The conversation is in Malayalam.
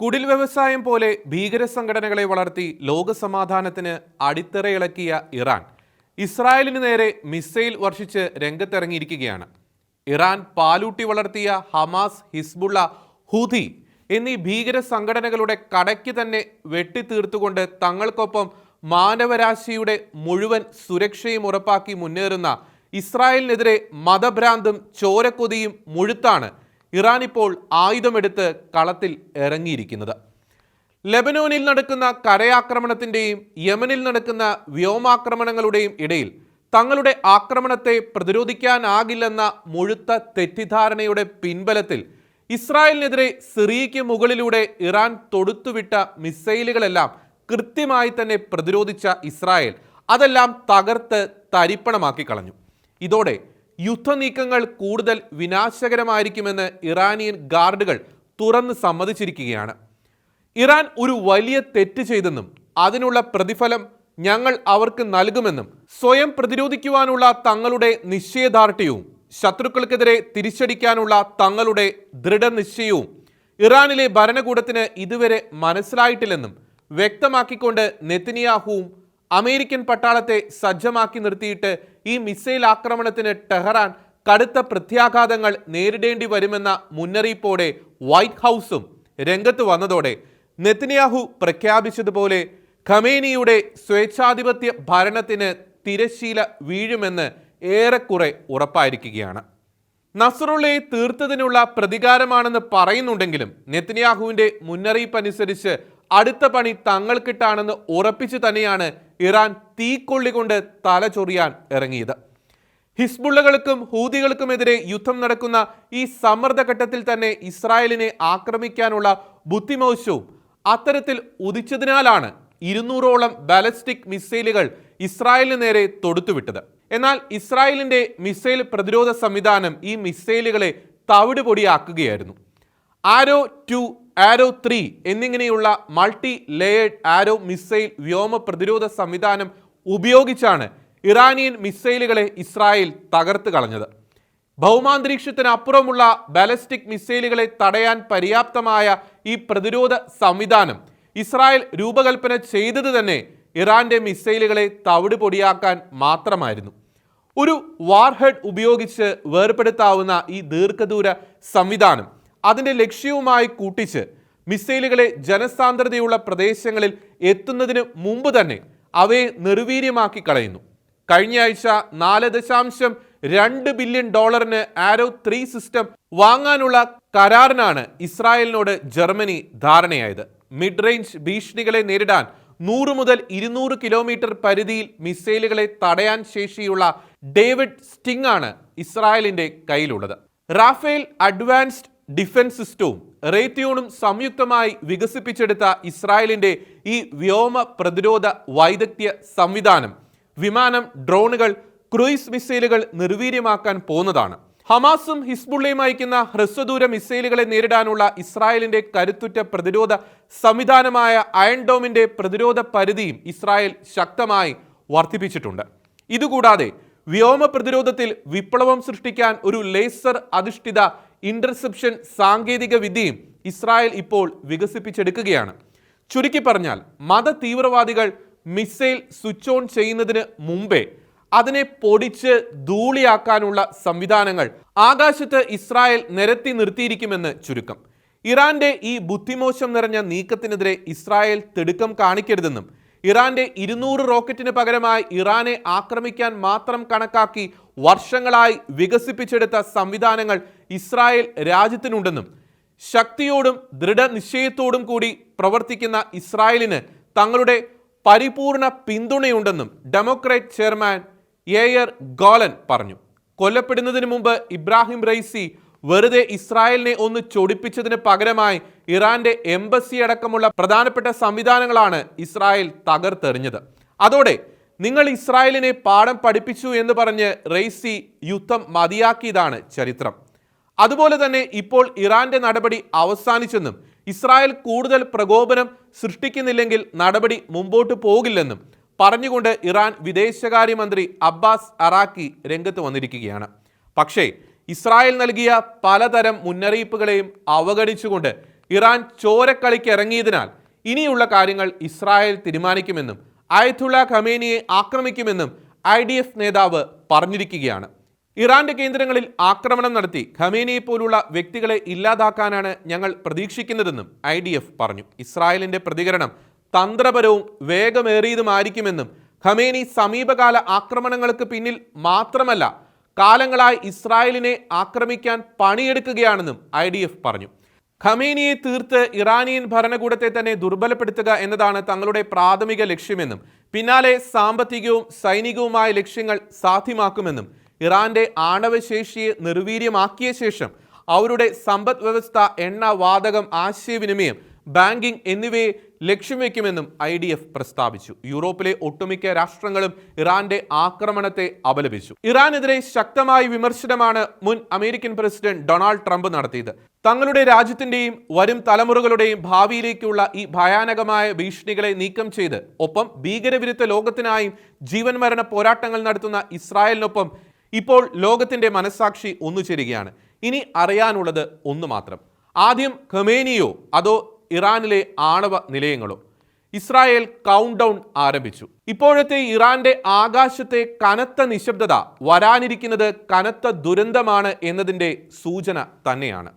കുടിൽ വ്യവസായം പോലെ ഭീകര സംഘടനകളെ വളർത്തി ലോകസമാധാനത്തിന് അടിത്തറയിളക്കിയ ഇറാൻ ഇസ്രായേലിന് നേരെ മിസൈൽ വർഷിച്ച് രംഗത്തിറങ്ങിയിരിക്കുകയാണ്. ഇറാൻ പാലൂട്ടി വളർത്തിയ ഹമാസ് ഹിസ്ബുള്ള ഹുദി എന്നീ ഭീകര സംഘടനകളുടെ കടയ്ക്ക് തന്നെ വെട്ടിത്തീർത്തുകൊണ്ട് തങ്ങൾക്കൊപ്പം മാനവരാശിയുടെ മുഴുവൻ സുരക്ഷയും ഉറപ്പാക്കി മുന്നേറുന്ന ഇസ്രായേലിനെതിരെ മതഭ്രാന്തും ചോരക്കൊതിയും മുഴുത്താണ് ഇറാൻ ഇപ്പോൾ ആയുധമെടുത്ത് കളത്തിൽ ഇറങ്ങിയിരിക്കുന്നത്. ലെബനോനിൽ നടക്കുന്ന കരയാക്രമണത്തിന്റെയും യമനിൽ നടക്കുന്ന വ്യോമാക്രമണങ്ങളുടെയും ഇടയിൽ തങ്ങളുടെ ആക്രമണത്തെ പ്രതിരോധിക്കാനാകില്ലെന്ന മുഴുത്ത തെറ്റിദ്ധാരണയുടെ പിൻബലത്തിൽ ഇസ്രായേലിനെതിരെ സിറിയയ്ക്ക് മുകളിലൂടെ ഇറാൻ തൊടുത്തുവിട്ട മിസൈലുകളെല്ലാം കൃത്യമായി തന്നെ പ്രതിരോധിച്ച ഇസ്രായേൽ അതെല്ലാം തകർത്ത് തരിപ്പണമാക്കി കളഞ്ഞു. ഇതോടെ യുദ്ധനീക്കങ്ങൾ കൂടുതൽ വിനാശകരമായിരിക്കുമെന്ന് ഇറാനിയൻ ഗാർഡുകൾ തുറന്ന് സമ്മതിച്ചിരിക്കുകയാണ്. ഇറാൻ ഒരു വലിയ തെറ്റ് ചെയ്തെന്നും അതിനുള്ള പ്രതിഫലം ഞങ്ങൾ അവർക്ക് നൽകുമെന്നും സ്വയം പ്രതിരോധിക്കുവാനുള്ള തങ്ങളുടെ നിശ്ചയദാർഢ്യവും ശത്രുക്കൾക്കെതിരെ തിരിച്ചടിക്കാനുള്ള തങ്ങളുടെ ദൃഢനിശ്ചയവും ഇറാനിലെ ഭരണകൂടത്തിന് ഇതുവരെ മനസ്സിലായിട്ടില്ലെന്നും വ്യക്തമാക്കിക്കൊണ്ട് നെത്തിനിയാഹുവും അമേരിക്കൻ പട്ടാളത്തെ സജ്ജമാക്കി നിർത്തിയിട്ട് ഈ മിസൈൽ ആക്രമണത്തിന് ടെഹ്റാൻ കടുത്ത പ്രത്യാഘാതങ്ങൾ നേരിടേണ്ടി വരുമെന്ന മുന്നറിയിപ്പോടെ വൈറ്റ് ഹൗസും രംഗത്ത് വന്നതോടെ നെത്തിനിയാഹു പ്രഖ്യാപിച്ചതുപോലെ ഖമേനിയുടെ സ്വേച്ഛാധിപത്യ ഭരണത്തിന് തിരശീല വീഴുമെന്ന് ഏറെക്കുറെ ഉറപ്പായിരിക്കുകയാണ്. നസറുള്ളയെ തീർത്തതിനുള്ള പ്രതികാരമാണെന്ന് പറയുന്നുണ്ടെങ്കിലും നെത്തന്യാഹുവിന്റെ മുന്നറിയിപ്പ് അനുസരിച്ച് അടുത്ത പണി തങ്ങൾക്കിട്ടാണെന്ന് ഉറപ്പിച്ചു തന്നെയാണ് ഇറാൻ തീക്കൊള്ളി കൊണ്ട് തല ചൊറിയാൻ ഇറങ്ങിയത്. ഹിസ്ബുള്ളകൾക്കും ഹൂതികൾക്കുമെതിരെ യുദ്ധം നടക്കുന്ന ഈ സമ്മർദ്ദഘട്ടത്തിൽ തന്നെ ഇസ്രായേലിനെ ആക്രമിക്കാനുള്ള ബുദ്ധിമോശവും അത്തരത്തിൽ ഉദിച്ചതിനാലാണ് ഇരുന്നൂറോളം ബാലസ്റ്റിക് മിസൈലുകൾ ഇസ്രായേലിന് നേരെ തൊടുത്തുവിട്ടത്. എന്നാൽ ഇസ്രായേലിന്റെ മിസൈൽ പ്രതിരോധ സംവിധാനം ഈ മിസൈലുകളെ തവിടുപൊടിയാക്കുകയായിരുന്നു. ആരോ ടു ആരോ ത്രീ എന്നിങ്ങനെയുള്ള മൾട്ടി ലേയേഡ് ആരോ മിസൈൽ വ്യോമ പ്രതിരോധ സംവിധാനം ഉപയോഗിച്ചാണ് ഇറാനിയൻ മിസൈലുകളെ ഇസ്രായേൽ തകർത്ത് കളഞ്ഞത്. ഭൗമാന്തരീക്ഷത്തിനപ്പുറമുള്ള ബാലസ്റ്റിക് മിസൈലുകളെ തടയാൻ പര്യാപ്തമായ ഈ പ്രതിരോധ സംവിധാനം ഇസ്രായേൽ രൂപകൽപ്പന ചെയ്തത് തന്നെ ഇറാന്റെ മിസൈലുകളെ തവിട് പൊടിയാക്കാൻ മാത്രമായിരുന്നു. ഒരു വാർഹെഡ് ഉപയോഗിച്ച് വേർപെടുത്താവുന്ന ഈ ദീർഘദൂര സംവിധാനം അതിന്റെ ലക്ഷ്യവുമായി കൂട്ടിച്ച് മിസൈലുകളെ ജനസാന്ദ്രതയുള്ള പ്രദേശങ്ങളിൽ എത്തുന്നതിന് മുമ്പ് തന്നെ അവയെ നിർവീര്യമാക്കി കളയുന്നു. കഴിഞ്ഞയാഴ്ച നാല് ദശാംശം രണ്ട് ബില്യൺ ഡോളറിന് ആരോ ത്രീ സിസ്റ്റം വാങ്ങാനുള്ള കരാറിനാണ് ഇസ്രായേലിനോട് ജർമ്മനി ധാരണയായത്. മിഡ് റേഞ്ച് ഭീഷണികളെ നേരിടാൻ നൂറ് മുതൽ ഇരുന്നൂറ് കിലോമീറ്റർ പരിധിയിൽ മിസൈലുകളെ തടയാൻ ശേഷിയുള്ള ഡേവിഡ് സ്റ്റിംഗ് ആണ് ഇസ്രായേലിന്റെ കയ്യിലുള്ളത്. റാഫേൽ അഡ്വാൻസ്ഡ് ഡിഫൻസ് സിസ്റ്റവും റേത്തിയോണും സംയുക്തമായി വികസിപ്പിച്ചെടുത്ത ഇസ്രായേലിന്റെ ഈ വ്യോമ പ്രതിരോധ വൈദഗ്ധ്യ സംവിധാനം വിമാനം ഡ്രോണുകൾ ക്രൂയിസ് മിസൈലുകൾ നിർവീര്യമാക്കാൻ പോകുന്നതാണ് ഹമാസും ഹിസ്ബുള്ളയും അയക്കുന്ന ഹ്രസ്വദൂര മിസൈലുകളെ നേരിടാനുള്ള ഇസ്രായേലിന്റെ കരുത്തുറ്റ പ്രതിരോധ സംവിധാനമായ അയൺ ഡോമിന്റെ പ്രതിരോധ പരിധിയും ഇസ്രായേൽ ശക്തമായി വർദ്ധിപ്പിച്ചിട്ടുണ്ട്. ഇതുകൂടാതെ വ്യോമ പ്രതിരോധത്തിൽ വിപ്ലവം സൃഷ്ടിക്കാൻ ഒരു ലേസർ അധിഷ്ഠിത ഇന്റർസെപ്ഷൻ സാങ്കേതിക വിദ്യയും ഇസ്രായേൽ ഇപ്പോൾ വികസിപ്പിച്ചെടുക്കുകയാണ്. ചുരുക്കി പറഞ്ഞാൽ മത തീവ്രവാദികൾ മിസൈൽ സ്വിച്ച് ഓൺ ചെയ്യുന്നതിന് മുമ്പേ അതിനെ പൊടിച്ച് ധൂളിയാക്കാനുള്ള സംവിധാനങ്ങൾ ആകാശത്ത് ഇസ്രായേൽ നിരത്തി നിർത്തിയിരിക്കുമെന്ന് ചുരുക്കം. ഇറാന്റെ ഈ ബുദ്ധിമോശം നിറഞ്ഞ നീക്കത്തിനെതിരെ ഇസ്രായേൽ തിടുക്കം കാണിക്കരുതെന്നും ഇറാന്റെ ഇരുന്നൂറ് റോക്കറ്റിന് പകരമായി ഇറാനെ ആക്രമിക്കാൻ മാത്രം കണക്കാക്കി വർഷങ്ങളായി വികസിപ്പിച്ചെടുത്ത സംവിധാനങ്ങൾ ഇസ്രായേൽ രാജ്യത്തിനുണ്ടെന്നും ശക്തിയോടും ദൃഢനിശ്ചയത്തോടും കൂടി പ്രവർത്തിക്കുന്ന ഇസ്രായേലിന് തങ്ങളുടെ പരിപൂർണ പിന്തുണയുണ്ടെന്നും ഡെമോക്രാറ്റ് ചെയർമാൻ എയർ ഗോലൻ പറഞ്ഞു. കൊല്ലപ്പെടുന്നതിന് മുമ്പ് ഇബ്രാഹിം റൈസി വെറുതെ ഇസ്രായേലിനെ ഒന്ന് ചൊടിപ്പിച്ചതിന് പകരമായി ഇറാന്റെ എംബസി അടക്കമുള്ള പ്രധാനപ്പെട്ട സംവിധാനങ്ങളാണ് ഇസ്രായേൽ തകർത്തെറിഞ്ഞത്. അതോടെ നിങ്ങൾ ഇസ്രായേലിനെ പാഠം പഠിപ്പിച്ചു എന്ന് പറഞ്ഞ് റെയ്സി യുദ്ധം മതിയാക്കിയതാണ് ചരിത്രം. അതുപോലെ തന്നെ ഇപ്പോൾ ഇറാന്റെ നടപടി അവസാനിച്ചെന്നും ഇസ്രായേൽ കൂടുതൽ പ്രകോപനം സൃഷ്ടിക്കുന്നില്ലെങ്കിൽ നടപടി മുമ്പോട്ട് പോകില്ലെന്നും പറഞ്ഞുകൊണ്ട് ഇറാൻ വിദേശകാര്യമന്ത്രി അബ്ബാസ് അറാക്കി രംഗത്ത് വന്നിരിക്കുകയാണ്. പക്ഷേ ഇസ്രായേൽ നൽകിയ പലതരം മുന്നറിയിപ്പുകളെയും അവഗണിച്ചുകൊണ്ട് ഇറാൻ ചോരക്കളിക്കിറങ്ങിയതിനാൽ ഇനിയുള്ള കാര്യങ്ങൾ ഇസ്രായേൽ തീരുമാനിക്കുമെന്നും അയത്തുള്ള ഖമേനിയെ ആക്രമിക്കുമെന്നും ഐ നേതാവ് പറഞ്ഞിരിക്കുകയാണ്. ഇറാന്റെ കേന്ദ്രങ്ങളിൽ ആക്രമണം നടത്തി ഖമേനിയെ പോലുള്ള വ്യക്തികളെ ഇല്ലാതാക്കാനാണ് ഞങ്ങൾ പ്രതീക്ഷിക്കുന്നതെന്നും ഐ ഡി എഫ് പറഞ്ഞു. ഇസ്രായേലിന്റെ പ്രതികരണം തന്ത്രപരവും വേഗമേറിയതുമായിരിക്കുമെന്നും ഖമേനി സമീപകാല ആക്രമണങ്ങൾക്ക് പിന്നിൽ മാത്രമല്ല കാലങ്ങളായി ഇസ്രായേലിനെ ആക്രമിക്കാൻ പണിയെടുക്കുകയാണെന്നും ഐ ഡി എഫ് പറഞ്ഞു. ഖമേനിയെ തീർത്ത് ഇറാനിയൻ ഭരണകൂടത്തെ തന്നെ ദുർബലപ്പെടുത്തുക എന്നതാണ് തങ്ങളുടെ പ്രാഥമിക ലക്ഷ്യമെന്നും പിന്നാലെ സാമ്പത്തികവും സൈനികവുമായ ലക്ഷ്യങ്ങൾ സാധ്യമാക്കുമെന്നും ഇറാന്റെ ആണവശേഷിയെ നിർവീര്യമാക്കിയ ശേഷം അവരുടെ സമ്പദ് വ്യവസ്ഥ എണ്ണ വാതകം ആശയവിനിമയം ബാങ്കിംഗ് എന്നിവയെ ലക്ഷ്യം വയ്ക്കുമെന്നും ഐ ഡി എഫ് പ്രസ്താവിച്ചു. യൂറോപ്പിലെ ഒട്ടുമിക്ക രാഷ്ട്രങ്ങളും ഇറാന്റെ ആക്രമണത്തെ അപലപിച്ചു. ഇറാനെതിരെ ശക്തമായ വിമർശനമാണ് മുൻ അമേരിക്കൻ പ്രസിഡന്റ് ഡൊണാൾഡ് ട്രംപ് നടത്തിയത്. തങ്ങളുടെ രാജ്യത്തിന്റെയും വരും തലമുറകളുടെയും ഭാവിയിലേക്കുള്ള ഈ ഭയാനകമായ ഭീഷണികളെ നീക്കം ചെയ്ത് ഒപ്പം ഭീകരവിരുദ്ധ ലോകത്തിനായും ജീവൻ മരണ പോരാട്ടങ്ങൾ നടത്തുന്ന ഇസ്രായേലിനൊപ്പം ഇപ്പോൾ ലോകത്തിന്റെ മനസ്സാക്ഷി ഒന്നു ചേരുകയാണ്. ഇനി അറിയാനുള്ളത് ഒന്ന് മാത്രം. ആദ്യം ഖമേനിയോ അതോ ഇറാനിലെ ആണവ നിലയങ്ങളോ? ഇസ്രായേൽ കൗണ്ട് ഡൗൺ ആരംഭിച്ചു. ഇപ്പോഴത്തെ ഇറാന്റെ ആകാശത്തെ കനത്ത നിശബ്ദത വരാനിരിക്കുന്നത് കനത്ത ദുരന്തമാണ് എന്നതിന്റെ സൂചന തന്നെയാണ്.